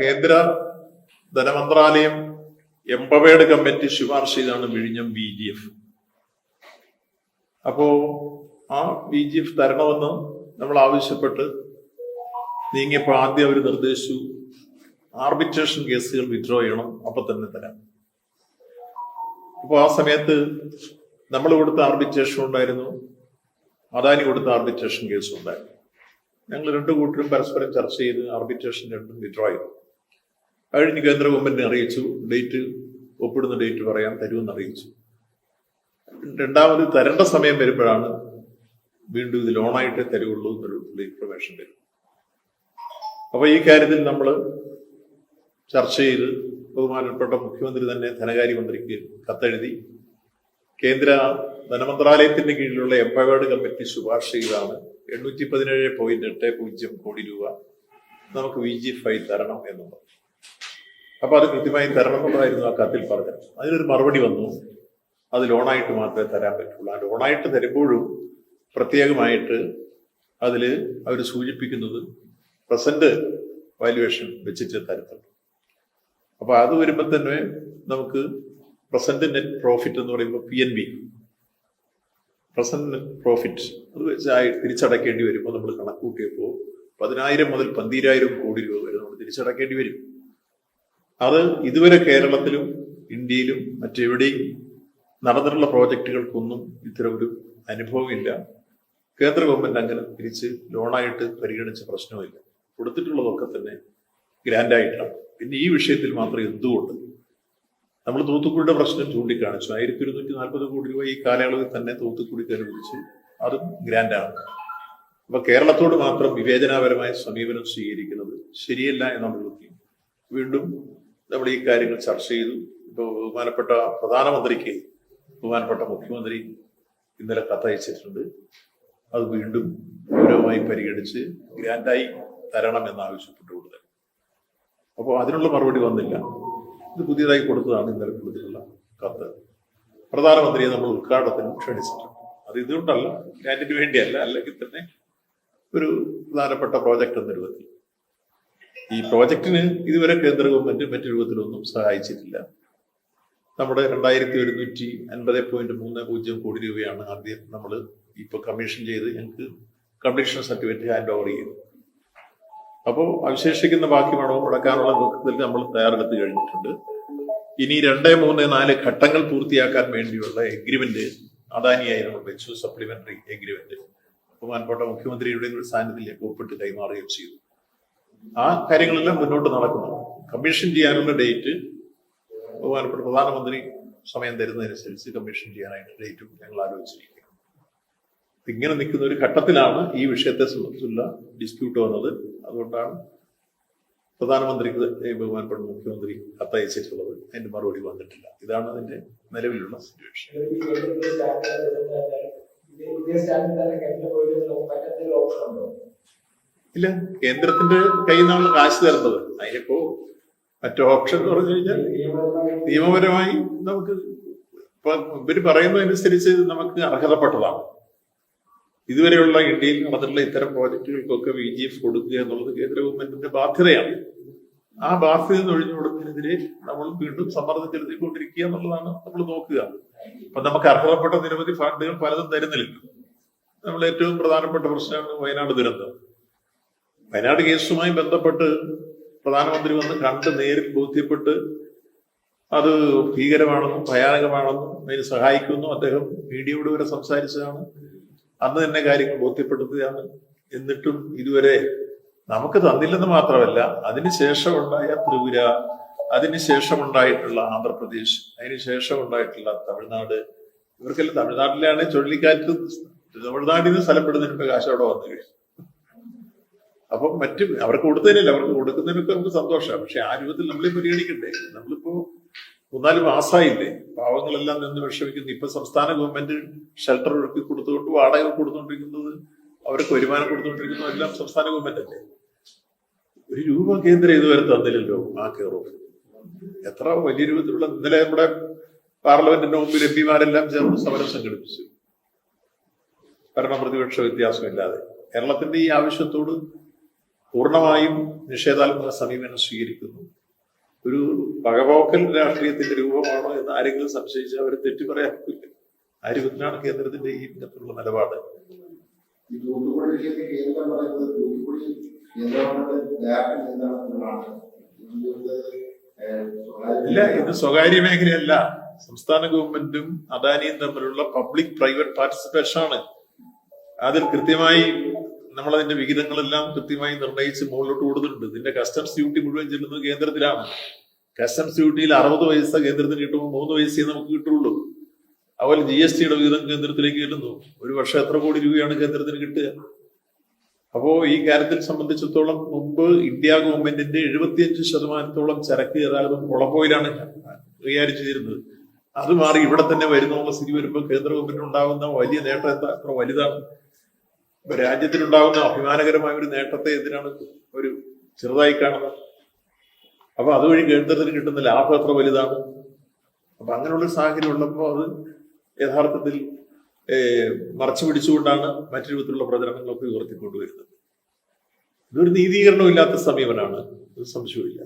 കേന്ദ്ര ധനമന്ത്രാലയം empowered committee ശുപാർശ ചെയ്താണ് വിഴിഞ്ഞം ബി ജി എഫ് അപ്പോ ആ ബി ജി എഫ് തരണമെന്ന് നമ്മൾ ആവശ്യപ്പെട്ട് നീങ്ങിയപ്പോൾ ആദ്യം അവർ നിർദ്ദേശിച്ചു ആർബിട്രേഷൻ കേസുകൾ വിഡ്രോ ചെയ്യണം അപ്പൊ തന്നെ തരാം. അപ്പോൾ ആ സമയത്ത് നമ്മൾ കൊടുത്ത ആർബിട്രേഷൻ ഉണ്ടായിരുന്നു അദാനി കൊടുത്ത ആർബിട്രേഷൻ കേസും ഉണ്ടായിരുന്നു. ഞങ്ങൾ രണ്ടു കൂട്ടരും പരസ്പരം ചർച്ച ചെയ്ത് ആർബിട്രേഷൻ രണ്ടും വിഡ്രോ ചെയ്തു. കഴിഞ്ഞ് കേന്ദ്ര ഗവൺമെന്റിനെ അറിയിച്ചു. ഡേറ്റ് ഒപ്പിടുന്ന ഡേറ്റ് പറയാൻ തരുമെന്ന് അറിയിച്ചു. രണ്ടാമത് തരേണ്ട സമയം വരുമ്പോഴാണ് വീണ്ടും ഇത് ലോണായിട്ടേ തരുള്ളൂ എന്നൊരു ഇൻഫർമേഷൻ വരും. അപ്പൊ ഈ കാര്യത്തിൽ നമ്മൾ ചർച്ച ചെയ്ത് ബഹുമാനപ്പെട്ട മുഖ്യമന്ത്രി തന്നെ ധനകാര്യമന്ത്രിക്ക് കത്തെഴുതി കേന്ദ്ര ധനമന്ത്രാലയത്തിന്റെ കീഴിലുള്ള എംപവേർഡ് കമ്മിറ്റി ശുപാർശ ചെയ്താണ് എണ്ണൂറ്റി പതിനേഴ് പോയിന്റ് എട്ട് പൂജ്യം കോടി രൂപ നമുക്ക് വി ജി ഫൈ തരണം എന്നുള്ളത്. അപ്പൊ അത് കൃത്യമായി തരണം എന്നുള്ളതായിരുന്നു ആ കത്തിൽ പറഞ്ഞത്. അതിനൊരു മറുപടി വന്നു. അത് ലോണായിട്ട് മാത്രമേ തരാൻ പറ്റുള്ളൂ. ആ ലോണായിട്ട് തരുമ്പോഴും പ്രത്യേകമായിട്ട് അതിൽ അവർ സൂചിപ്പിക്കുന്നത് പ്രസന്റ് വാല്യുവേഷൻ വെച്ചിട്ട് തരത്തുള്ളൂ അപ്പോൾ അത് വരുമ്പോൾ തന്നെ നമുക്ക് പ്രസന്റ് നെറ്റ് പ്രോഫിറ്റ് എന്ന് പറയുമ്പോൾ P N B present net profit അത് വെച്ചായി തിരിച്ചടക്കേണ്ടി വരുമ്പോൾ നമ്മൾ കണക്കൂട്ടിയപ്പോൾ പതിനായിരം മുതൽ പന്തീരായിരം കോടി രൂപ വരെ നമ്മൾ തിരിച്ചടക്കേണ്ടി വരും. അത് ഇതുവരെ കേരളത്തിലും ഇന്ത്യയിലും മറ്റെവിടെയും നടന്നിട്ടുള്ള പ്രോജക്റ്റുകൾക്കൊന്നും ഇത്തരം ഒരു അനുഭവമില്ല. കേന്ദ്ര ഗവൺമെന്റ് അങ്ങനെ തിരിച്ച് ലോണായിട്ട് പരിഗണിച്ച പ്രശ്നമില്ല കൊടുത്തിട്ടുള്ളതൊക്കെ തന്നെ ഗ്രാൻഡായിട്ടാണ്. പിന്നെ ഈ വിഷയത്തിൽ മാത്രം എന്തുകൊണ്ട്? നമ്മൾ തൂത്തുക്കുടിയുടെ പ്രശ്നം ചൂണ്ടിക്കാണിച്ചു. ആയിരത്തി ഒരുന്നൂറ്റി നാൽപ്പത് കോടി രൂപ ഈ കാലയളവിൽ തന്നെ തൂത്തുക്കുടി കരുപിടിച്ചു അതും ഗ്രാൻഡാണ്. അപ്പൊ കേരളത്തോട് മാത്രം വിവേചനാപരമായ സമീപനം സ്വീകരിക്കുന്നത് ശരിയല്ല എന്നുള്ള വീണ്ടും നമ്മൾ ഈ കാര്യങ്ങൾ ചർച്ച ചെയ്തു. ഇപ്പോൾ ബഹുമാനപ്പെട്ട പ്രധാനമന്ത്രിക്ക് ബഹുമാനപ്പെട്ട മുഖ്യമന്ത്രി ഇന്നലെ കത്തയച്ചിട്ടുണ്ട്. അത് വീണ്ടും ഗൗരവമായി പരിഗണിച്ച് ഗ്രാൻഡായി തരണം എന്നാവശ്യപ്പെട്ടുകൊണ്ട് അപ്പോൾ അതിനുള്ള മറുപടി വന്നില്ല. ഇത് പുതിയതായി കൊടുത്തതാണ് ഇന്നലെ കൊടുത്തിട്ടുള്ള കത്ത്. പ്രധാനമന്ത്രിയെ നമ്മൾ ഉദ്ഘാടനത്തിന് ക്ഷണിച്ചിട്ടുണ്ട്. അത് ഇതുകൊണ്ടല്ല ഗ്രാൻഡിന് വേണ്ടിയല്ല അല്ലെങ്കിൽ തന്നെ ഒരു പ്രധാനപ്പെട്ട പ്രോജക്റ്റ് എന്ന രൂപത്തിൽ ഈ പ്രോജക്റ്റിന് ഇതുവരെ കേന്ദ്ര ഗവൺമെന്റ് മറ്റു രൂപത്തിലൊന്നും സഹായിച്ചിട്ടില്ല. നമ്മുടെ രണ്ടായിരത്തി ഒരുന്നൂറ്റി അൻപത് പോയിന്റ് മൂന്ന് പൂജ്യം കോടി രൂപയാണ് ആദ്യം നമ്മൾ ഇപ്പൊ കമ്മീഷൻ ചെയ്ത് ഞങ്ങൾക്ക് കമ്മീഷൻ സർട്ടിഫിക്കറ്റ് ഹാൻഡ് ഓവർ ചെയ്തു. അപ്പോൾ അവശേഷിക്കുന്ന ബാക്കി പണവും മുടക്കാനുള്ള നോക്കത്തിൽ നമ്മൾ തയ്യാറെടുത്ത് കഴിഞ്ഞിട്ടുണ്ട്. ഇനി രണ്ട് മൂന്ന് നാല് ഘട്ടങ്ങൾ പൂർത്തിയാക്കാൻ വേണ്ടിയുള്ള എഗ്രിമെന്റ് അദാനിയായി നമ്മൾ വെച്ചു സപ്ലിമെന്ററി എഗ്രിമെന്റ് ബഹുമാനപ്പെട്ട മുഖ്യമന്ത്രിയുടെ സാന്നിധ്യത്തിലേക്ക് ഒപ്പിട്ട് കൈമാറുകയും ചെയ്തു. ആ കാര്യങ്ങളെല്ലാം മുന്നോട്ട് നടക്കുന്നു. കമ്മീഷൻ ചെയ്യാനുള്ള ഡേറ്റ് ബഹുമാനപ്പെട്ട പ്രധാനമന്ത്രി സമയം തരുന്നതനുസരിച്ച് കമ്മീഷൻ ചെയ്യാനായിട്ട് ഡേറ്റും ഞങ്ങൾ ആലോചിച്ചിരിക്കുകയാണ് ഇങ്ങനെ നിൽക്കുന്ന ഒരു ഘട്ടത്തിലാണ് ഈ വിഷയത്തെ സംബന്ധിച്ചുള്ള ഡിസ്പ്യൂട്ട് വന്നത്. അതുകൊണ്ടാണ് പ്രധാനമന്ത്രിക്ക് ബഹുമാനപ്പെട്ട മുഖ്യമന്ത്രി കത്തയച്ചിട്ടുള്ളത്. അതിന്റെ മറുപടി വന്നിട്ടില്ല. ഇതാണ് അതിന്റെ നിലവിലുള്ള സിറ്റുവേഷൻ ഇല്ല കേന്ദ്രത്തിന്റെ കയ്യിൽ നിന്നാണ് കാശ് തരുന്നത്. അതിനിപ്പോ മറ്റു ഓപ്ഷൻ എന്ന് പറഞ്ഞു കഴിഞ്ഞാൽ നിയമപരമായി നമുക്ക് ഇപ്പൊ ഇവർ പറയുന്നതനുസരിച്ച് നമുക്ക് അർഹതപ്പെട്ടതാണ്. ഇതുവരെയുള്ള ഇന്ത്യയിൽ നടന്നിട്ടുള്ള ഇത്തരം പ്രോജക്റ്റുകൾക്കൊക്കെ വി ജി എഫ് കൊടുക്കുക എന്നുള്ളത് കേന്ദ്ര ഗവൺമെന്റിന്റെ ബാധ്യതയാണ്. ആ ബാധ്യത ഒഴിഞ്ഞു കൊടുക്കുന്നതിനെതിരെ നമ്മൾ വീണ്ടും സമ്മർദ്ദം ചെലുത്തിക്കൊണ്ടിരിക്കുക എന്നുള്ളതാണ് നമ്മൾ നോക്കുക. അപ്പൊ നമുക്ക് അർഹതപ്പെട്ട നിരവധി ഫണ്ടുകൾ പലതും തരുന്നില്ല. നമ്മൾ ഏറ്റവും പ്രധാനപ്പെട്ട പ്രശ്നമാണ് വയനാട് ദുരന്തം. വയനാട് കേസുമായി ബന്ധപ്പെട്ട് പ്രധാനമന്ത്രി വന്ന് കണ്ട് നേരിൽ ബോധ്യപ്പെട്ട് അത് ഭീകരമാണെന്നും ഭയാനകമാണെന്നും അതിന് സഹായിക്കുന്നു. അദ്ദേഹം മീഡിയയോട് വരെ സംസാരിച്ചതാണ്. അന്ന് തന്നെ കാര്യങ്ങൾ ബോധ്യപ്പെടുത്തുകയാണ് എന്നിട്ടും ഇതുവരെ നമുക്ക് തന്നില്ലെന്ന് മാത്രമല്ല അതിനുശേഷമുണ്ടായ ത്രിപുര അതിനുശേഷമുണ്ടായിട്ടുള്ള ആന്ധ്രാപ്രദേശ് അതിനുശേഷമുണ്ടായിട്ടുള്ള തമിഴ്നാട് ഇവർക്കെല്ലാം തമിഴ്നാട്ടിലാണ് ചുഴലിക്കാറ്റ്. തമിഴ്നാട്ടിൽ നിന്ന് സ്ഥലപ്പെടുന്നതിന് കാശ് അവിടെ വന്നു കഴിഞ്ഞു. അപ്പം മറ്റ് അവർക്ക് കൊടുത്തതിനല്ല അവർക്ക് കൊടുക്കുന്നതിനൊക്കെ നമുക്ക് സന്തോഷമാണ്. പക്ഷെ ആ രൂപത്തിൽ നമ്മളെ പരിഗണിക്കണ്ടേ? നമ്മളിപ്പോ മൂന്നാൽ മാസമായില്ലേ പാവങ്ങളെല്ലാം നിന്ന് വിഷമിക്കുന്നു. ഇപ്പൊ സംസ്ഥാന ഗവൺമെന്റ് ഷെൽട്ടർ ഒരുക്കി കൊടുത്തുകൊണ്ട് വാടക കൊടുത്തുകൊണ്ടിരിക്കുന്നത് അവർക്ക് വരുമാനം കൊടുത്തുകൊണ്ടിരിക്കുന്നത് എല്ലാം സംസ്ഥാന ഗവൺമെന്റ് അല്ലേ ഒരു രൂപ കേന്ദ്രം ഇതുവരെ തന്നില്ലല്ലോ ആ കേറും. എത്ര വലിയ രൂപത്തിലുള്ള ഇന്നലെ നമ്മുടെ പാർലമെന്റിന്റെ മുമ്പിൽ എം പിമാരെല്ലാം ചേർന്ന് സമരം സംഘടിപ്പിച്ചു. ഭരണ പ്രതിപക്ഷ വ്യത്യാസമില്ലാതെ. കേരളത്തിന്റെ ഈ ആവശ്യത്തോട് പൂർണമായും നിഷേധാത്മക സമീപനം സ്വീകരിക്കുന്നു. ഒരു പകപോക്കൽ രാഷ്ട്രീയത്തിന്റെ രൂപമാണോ എന്ന് ആരെങ്കിലും സംശയിച്ചാൽ അവർ തെറ്റു പറയാറില്ല. ആര്യപത്തിനാണ് കേന്ദ്രത്തിന്റെ ഈ ഇനത്തിലുള്ള നിലപാട്? ഇല്ല ഇത് സ്വകാര്യ മേഖലയല്ല. സംസ്ഥാന ഗവൺമെന്റും അദാനിയും തമ്മിലുള്ള പബ്ലിക് പ്രൈവറ്റ് പാർട്ടിസിപ്പേഷൻ ആണ്. അതിൽ കൃത്യമായി നമ്മൾ അതിന്റെ വിഹിതങ്ങളെല്ലാം കൃത്യമായി നിർണയിച്ച് മുകളിലോട്ട് കൊടുത്തിട്ടുണ്ട് ഇതിന്റെ കസ്റ്റംസ് ഡ്യൂട്ടി മുഴുവൻ ചെല്ലുന്നത് കേന്ദ്രത്തിലാണ്. കസ്റ്റംസ് ഡ്യൂട്ടിയിൽ അറുപത് പൈസ കേന്ദ്രത്തിന് കിട്ടുമ്പോൾ മൂന്ന് പൈസയെ നമുക്ക് കിട്ടുള്ളൂ. അതുപോലെ ജി എസ് ടിയുടെ വിഹിതം കേന്ദ്രത്തിലേക്ക് ചെല്ലുന്നു. ഒരു വർഷം എത്ര കോടി രൂപയാണ് കേന്ദ്രത്തിന് കിട്ടുക? അപ്പോ ഈ കാര്യത്തിൽ സംബന്ധിച്ചിടത്തോളം മുമ്പ് ഇന്ത്യ ഗവൺമെന്റിന്റെ എഴുപത്തിയഞ്ച് ശതമാനത്തോളം ചരക്ക് ഗതാഗതം കൊളംബോയിലാണ് കൈകാര്യം ചെയ്തിരുന്നത്. അത് മാറി ഇവിടെ തന്നെ വരുന്നുള്ള സ്ഥിതി വരുമ്പോൾ കേന്ദ്ര ഗവൺമെന്റ് ഉണ്ടാകുന്ന വലിയ നേട്ടം എന്താ? അത്ര വലുതാണ്. രാജ്യത്തിനുണ്ടാകുന്ന അഭിമാനകരമായ ഒരു നേട്ടത്തെ എന്തിനാണ് ഒരു ചെറുതായി കാണുന്നത്? അപ്പൊ അതുവഴി കേന്ദ്രത്തിന് കിട്ടുന്ന ലാഭം എത്ര വലുതാണ്. അപ്പൊ അങ്ങനെയുള്ള സാഹചര്യം ഉള്ളപ്പോൾ അത് യഥാർത്ഥത്തിൽ മറച്ചു പിടിച്ചുകൊണ്ടാണ് മറ്റു രൂപത്തിലുള്ള പ്രചരണങ്ങളൊക്കെ ഉയർത്തിക്കൊണ്ടുവരുന്നത്. ഇതൊരു നീതീകരണമില്ലാത്ത ഒരു സംശയമില്ല